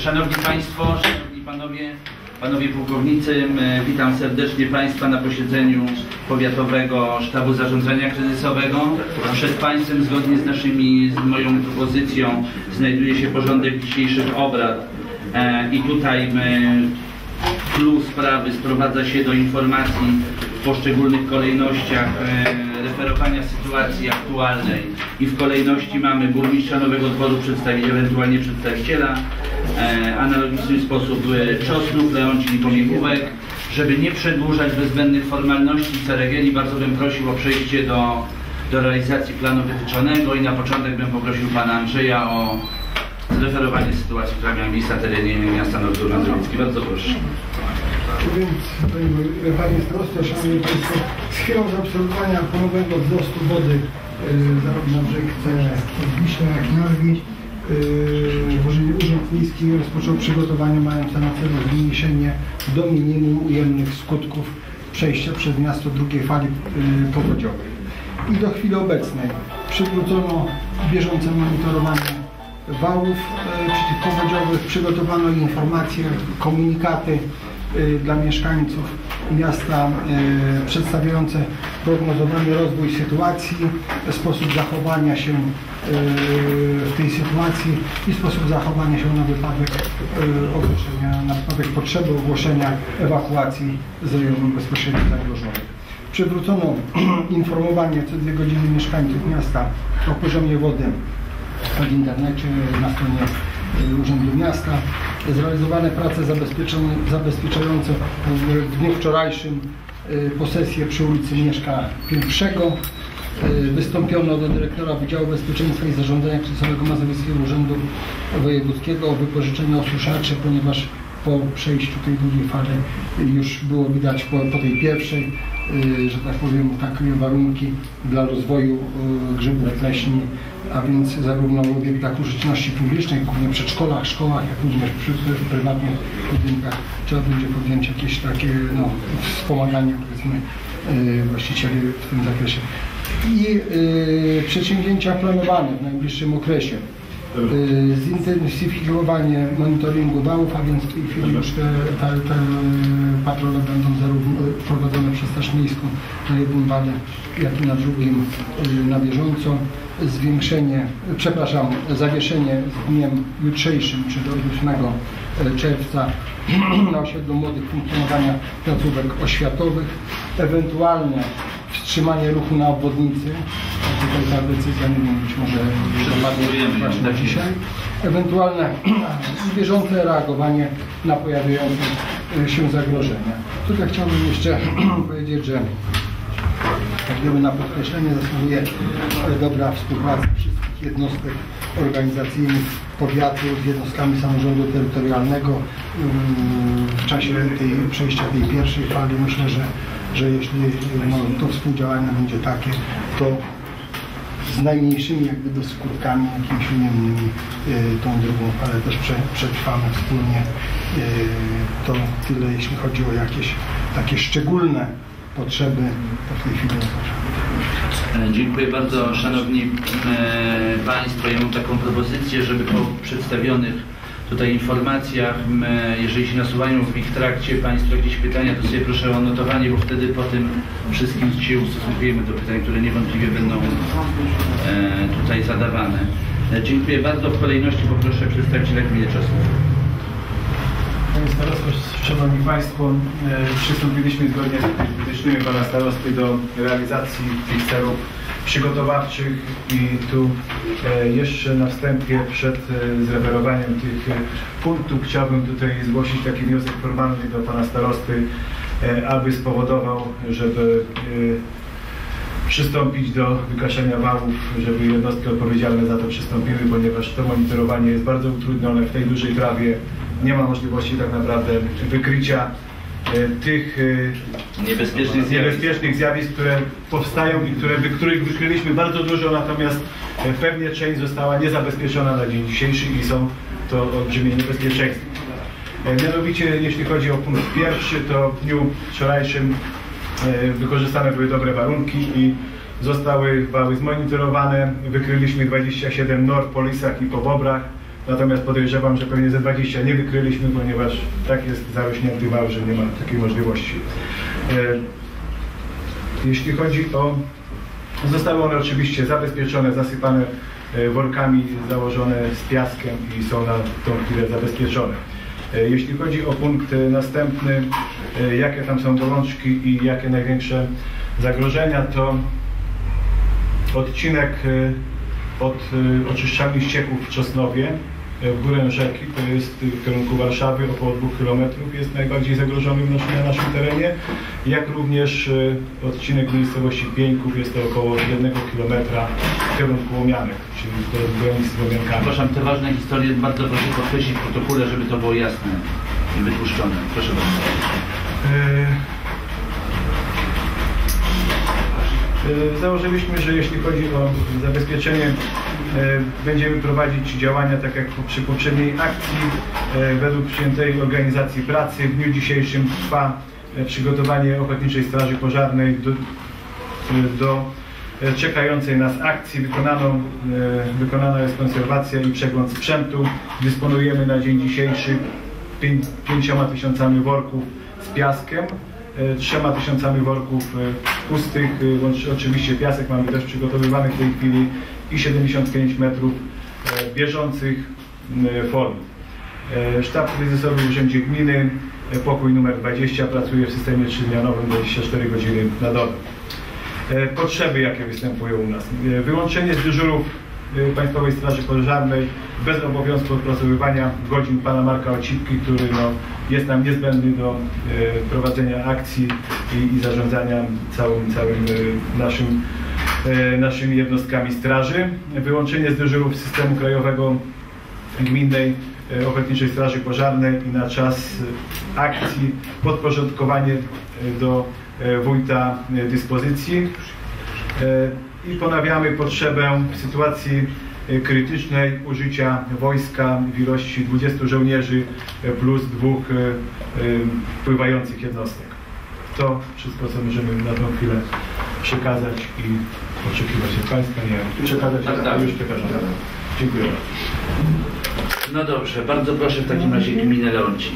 Szanowni Państwo, Szanowni Panowie, Panowie Pułkownicy, witam serdecznie Państwa na posiedzeniu Powiatowego Sztabu Zarządzania Kryzysowego. Przed Państwem, zgodnie z naszymi, z moją propozycją, znajduje się porządek dzisiejszych obrad. E, I tutaj Clue sprawy sprowadza się do informacji w poszczególnych kolejnościach e, referowania sytuacji aktualnej i w kolejności mamy burmistrza Nowego Dworu przedstawić ewentualnie przedstawiciela, analogiczny sposób e, Czosnów, Leoncin i Pomiechówek. Żeby nie przedłużać bez zbędnych formalności i ceregieli, bardzo bym prosił o przejście do, do realizacji planu wytyczonego i na początek bym poprosił pana Andrzeja o zreferowanie sytuacji, która miała miejsce na terenie miasta Nowy Dwór Mazowiecki. Bardzo proszę. Więc, panie- starosto, szanowni państwo, z chwilą zaobserwowania ponownego wzrostu wody yy, zarówno w rzece Wiśle, jak i Narwi, yy, Urząd Miejski rozpoczął przygotowania mające na celu zmniejszenie do minimum ujemnych skutków przejścia przez miasto drugiej fali yy, powodziowej. I do chwili obecnej przywrócono bieżące monitorowanie wałów e, przeciwpowodziowych, przygotowano informacje, komunikaty e, dla mieszkańców miasta e, przedstawiające prognozowany rozwój sytuacji, sposób zachowania się e, w tej sytuacji i sposób zachowania się na wypadek e, ogłoszenia, na wypadek potrzeby ogłoszenia ewakuacji z rejonu bezpośrednio zagrożonych. Przywrócono informowanie co dwie godziny mieszkańców miasta o poziomie wody w internecie, na stronie Urzędu Miasta. Zrealizowane prace zabezpieczające w w dniu wczorajszym y, posesję przy ulicy Mieszka I. Y, Wystąpiono do dyrektora Wydziału Bezpieczeństwa i Zarządzania Kryzysowego Mazowieckiego Urzędu Wojewódzkiego o wypożyczenie osuszaczy, ponieważ po przejściu tej drugiej fali już było widać po, po tej pierwszej, że tak powiem, takie warunki dla rozwoju y, grzybów pleśni, a więc zarówno w obiektach użyteczności publicznej, głównie przedszkolach, szkołach, jak również przy w prywatnych budynkach trzeba będzie podjąć jakieś takie no, wspomaganie powiedzmy y, właścicieli w tym zakresie. I y, przedsięwzięcia planowane w najbliższym okresie. Y, zintensyfikowanie monitoringu wałów, a więc w tej chwili już te, te, te patrole będą zarówno prowadzone przez Straż Miejską na jednym wale, jak i na drugim y, na bieżąco. Zwiększenie, przepraszam, zawieszenie z dniem jutrzejszym, czy do 8 czerwca na osiedlu młodych funkcjonowania placówek oświatowych, ewentualne wstrzymanie ruchu na obwodnicy. Tutaj ta decyzja, nie wiem, być może tak dzisiaj. Ewentualne bieżące reagowanie na pojawiające się zagrożenia. Tutaj chciałbym jeszcze powiedzieć, że jak gdyby na podkreślenie zasługuje e, dobra współpraca wszystkich jednostek organizacyjnych powiatu z jednostkami samorządu terytorialnego mm, w czasie tej przejścia tej pierwszej fali. Myślę, że, że jeśli no, to współdziałanie będzie takie, to z najmniejszymi jak gdyby skutkami jakimiś ujemnymi y, tą drugą falę też prze, przetrwamy wspólnie. Y, to tyle jeśli chodzi o jakieś takie szczególne potrzeby, to w tej chwili. E, Dziękuję bardzo Szanowni e, Państwo. Ja mam taką propozycję, żeby po przedstawionych tutaj informacjach, jeżeli się nasuwają w ich trakcie Państwo jakieś pytania, to sobie proszę o notowanie, bo wtedy po tym wszystkim się ustosunkujemy do pytań, które niewątpliwie będą e, tutaj zadawane. Dziękuję bardzo. W kolejności poproszę przedstawiciela gminy Czosnów. Panie Starosto, Szanowni Państwo, e, przystąpiliśmy zgodnie z wytycznymi Pana Starosty do realizacji tych celów przygotowawczych i tu e, jeszcze na wstępie przed e, zreferowaniem tych punktów chciałbym tutaj zgłosić taki wniosek formalny do Pana Starosty, aby spowodował, żeby przystąpić do wykaszenia wałów, żeby jednostki odpowiedzialne za to przystąpiły, ponieważ to monitorowanie jest bardzo utrudnione w tej dużej trawie. Nie ma możliwości tak naprawdę wykrycia e, tych e, Niebezpiecznych zjawisk. niebezpiecznych zjawisk, które powstają i które, których wykryliśmy bardzo dużo, natomiast e, pewnie część została niezabezpieczona na dzień dzisiejszy i są to olbrzymie niebezpieczeństwa. Mianowicie, jeśli chodzi o punkt pierwszy, to w dniu wczorajszym wykorzystane były dobre warunki i zostały wały zmonitorowane. Wykryliśmy 27 nor po lisach i po bobrach. Natomiast podejrzewam, że pewnie ze 20 nie wykryliśmy, ponieważ tak jest zarośnięty wał, że nie ma takiej możliwości. E, Jeśli chodzi o Zostały one oczywiście zabezpieczone, zasypane e, workami, założone z piaskiem i są na tą chwilę zabezpieczone. E, Jeśli chodzi o punkt następny, jakie tam są bolączki i jakie największe zagrożenia, to odcinek e, od e, oczyszczalni ścieków w Czosnowie e, w górę rzeki, to jest w kierunku Warszawy, około 2 km, jest najbardziej zagrożony w naszym, na naszym terenie, jak również e, odcinek miejscowości Pieńków, jest to około 1 km w kierunku Łomianek, czyli to jest granicy z Łomiankami. Przepraszam, te ważne historie bardzo proszę podkreślić w protokole, żeby to było jasne i wytłuszczone. Proszę bardzo. E, Założyliśmy, że jeśli chodzi o zabezpieczenie, e, będziemy prowadzić działania tak jak przy poprzedniej akcji. E, Według przyjętej organizacji pracy w dniu dzisiejszym trwa przygotowanie Ochotniczej Straży Pożarnej do, do czekającej nas akcji. Wykonano, wykonana jest konserwacja i przegląd sprzętu. Dysponujemy na dzień dzisiejszy pię- pięcioma tysiącami worków z piaskiem, trzema tysiącami worków e, pustych, e, oczywiście piasek mamy też przygotowywany w tej chwili i 75 metrów e, bieżących form. E, Sztab kryzysowy w Urzędzie Gminy, e, pokój numer 20 pracuje w systemie trzydnianowym 24 godziny na dobę. E, Potrzeby, jakie występują u nas. E, Wyłączenie z dyżurów e, Państwowej Straży Pożarnej bez obowiązku odpracowywania godzin pana Marka Ocipki, który no, jest nam niezbędny do e, prowadzenia akcji i, i zarządzania całym, całym e, naszym, e, naszymi jednostkami straży. Wyłączenie z dyżurów systemu krajowego Gminnej Ochotniczej Straży Pożarnej i na czas akcji podporządkowanie do wójta dyspozycji i ponawiamy potrzebę w sytuacji krytycznej użycia wojska w ilości 20 żołnierzy plus dwóch e, e, pływających jednostek. To wszystko, co możemy na tą chwilę przekazać i oczekiwać od Państwa. Nie, przekazać, Tak, tak, tak. już przekażę. Dziękuję. No dobrze, bardzo proszę w takim razie gminę Leoncin.